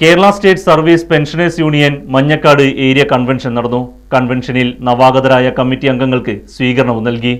Kerala state service pensioners union Manjakkad area convention നടന്നു. കൺവെൻഷനിൽ നവാഗതരായ committee അംഗങ്ങൾക്ക് സ്വീകരണവും നൽകി.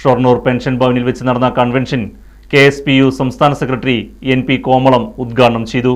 ഷൊർണൂർ പെൻഷൻ ഭവനിൽ വെച്ച് നടന്ന convention K S P U സംസ്ഥാന സെക്രട്ടറി എൻ പി കോമളം ഉദ്ഘാടനം ചെയ്തു.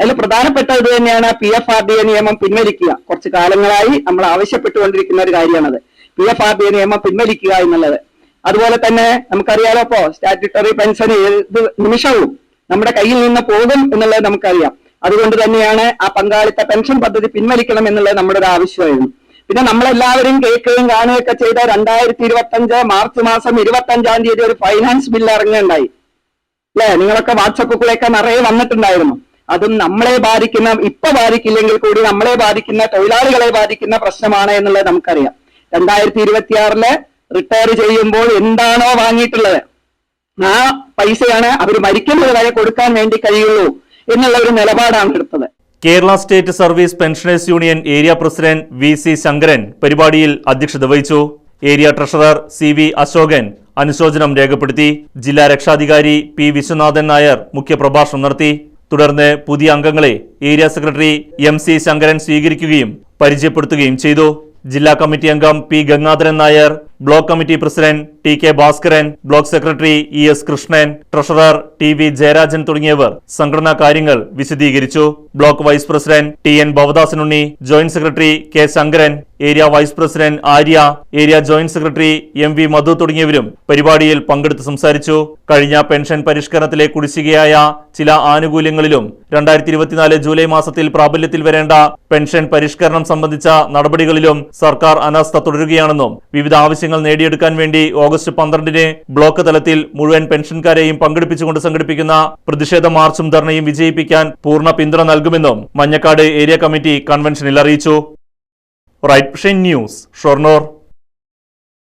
അതിൽ പ്രധാനപ്പെട്ട ഇത് തന്നെയാണ് P F R D A നിയമം പിൻവലിക്കുക. കുറച്ച് കാലങ്ങളായി നമ്മൾ ആവശ്യപ്പെട്ടുകൊണ്ടിരിക്കുന്ന ഒരു കാര്യമാണത്. P F R D A നിയമം പിൻവലിക്കുക എന്നുള്ളത്. അതുപോലെ തന്നെ നമുക്കറിയാലോ ഇപ്പോ സ്റ്റാറ്റ്യൂട്ടറി പെൻഷൻ ഏത് നിമിഷവും നമ്മുടെ കയ്യിൽ നിന്ന് പോകും എന്നുള്ളത് നമുക്കറിയാം. അതുകൊണ്ട് തന്നെയാണ് ആ പങ്കാളിത്ത പെൻഷൻ പദ്ധതി പിൻവലിക്കണം എന്നുള്ളത് നമ്മുടെ ഒരു ആവശ്യമായിരുന്നു. പിന്നെ നമ്മളെല്ലാവരും കേൾക്കുകയും കാണുകയൊക്കെ ചെയ്ത രണ്ടായിരത്തി ഇരുപത്തി അഞ്ച് മാർച്ച് മാസം ഇരുപത്തി അഞ്ചാം തീയതി ഒരു ഫൈനാൻസ് ബില്ല് ഇറങ്ങുകയുണ്ടായി. അല്ലെ? നിങ്ങളൊക്കെ വാട്സപ്പ് കൂടെയൊക്കെ നിറയെ വന്നിട്ടുണ്ടായിരുന്നു. അതും നമ്മളെ ബാധിക്കുന്ന ഇപ്പൊ ബാധിക്കില്ലെങ്കിൽ കൂടി നമ്മളെ ബാധിക്കുന്ന തൊഴിലാളികളെ ബാധിക്കുന്ന പ്രശ്നമാണ് എന്നുള്ളത് നമുക്കറിയാം. രണ്ടായിരത്തി ഇരുപത്തിയാറിൽ റിട്ടയർ ചെയ്യുമ്പോൾ എന്താണോ വാങ്ങിയിട്ടുള്ളത്. ആ പൈസയാണ് അവർ മരിക്കുന്നത് വരെ കൊടുക്കാൻ വേണ്ടി കഴിയുള്ളൂ. എന്നുള്ള ഒരു നിലപാടാണ് എടുത്തത്. Kerala state service pensioners union area president V C Sankaran പരിപാടിയിൽ അധ്യക്ഷത വഹിച്ചു. Area treasurer C V Ashokan അനുശോചനം രേഖപ്പെടുത്തി. ജില്ലാ രക്ഷാധികാരി പി വിശ്വനാഥൻ നായർ മുഖ്യപ്രഭാഷണം നടത്തി. തുടർന്ന് പുതിയ അംഗങ്ങളെ area secretary M C Sankaran സ്വീകരിക്കുകയും പരിചയപ്പെടുത്തുകയും ചെയ്തു. ജില്ലാ കമ്മിറ്റി അംഗം P Gangadharan Nair block committee president T K Bhaskaran block secretary E S Krishnan treasurer T V Jayarajan തുടങ്ങിയവർ സംഘടനാ കാര്യങ്ങൾ വിശദീകരിച്ചു. Block vice president T N Bhavadasanunni joint secretary K Sankaran area vice president Arya area joint secretary M V Madhu തുടങ്ങിയവരും പരിപാടിയിൽ പങ്കെടുത്ത് സംസാരിച്ചു. കഴിഞ്ഞ pension പരിഷ്കരണത്തിലെ കുടിശ്ശികയായ ചില ആനുകൂല്യങ്ങളിലും രണ്ടായിരത്തി ഇരുപത്തിനാല് ജൂലൈ മാസത്തിൽ പ്രാബല്യത്തിൽ വരേണ്ട പെൻഷൻ പരിഷ്കരണം സംബന്ധിച്ച നടപടികളിലും സർക്കാർ അനാസ്ഥ തുടരുകയാണെന്നും വിവിധ ആവശ്യങ്ങൾ നേടിയെടുക്കാൻ വേണ്ടി ഓഗസ്റ്റ് പന്ത്രണ്ടിന് ബ്ലോക്ക് തലത്തിൽ മുഴുവൻ പെൻഷൻകാരെയും പങ്കെടുപ്പിച്ചുകൊണ്ട് സംഘടിപ്പിക്കുന്ന പ്രതിഷേധ മാർച്ചും ധർണയും വിജയിപ്പിക്കാൻ പൂർണ പിന്തുണ നൽകുമെന്നും മഞ്ഞക്കാട് ഏരിയ കമ്മിറ്റി കൺവെൻഷനിൽ അറിയിച്ചു. Right news Shoranur.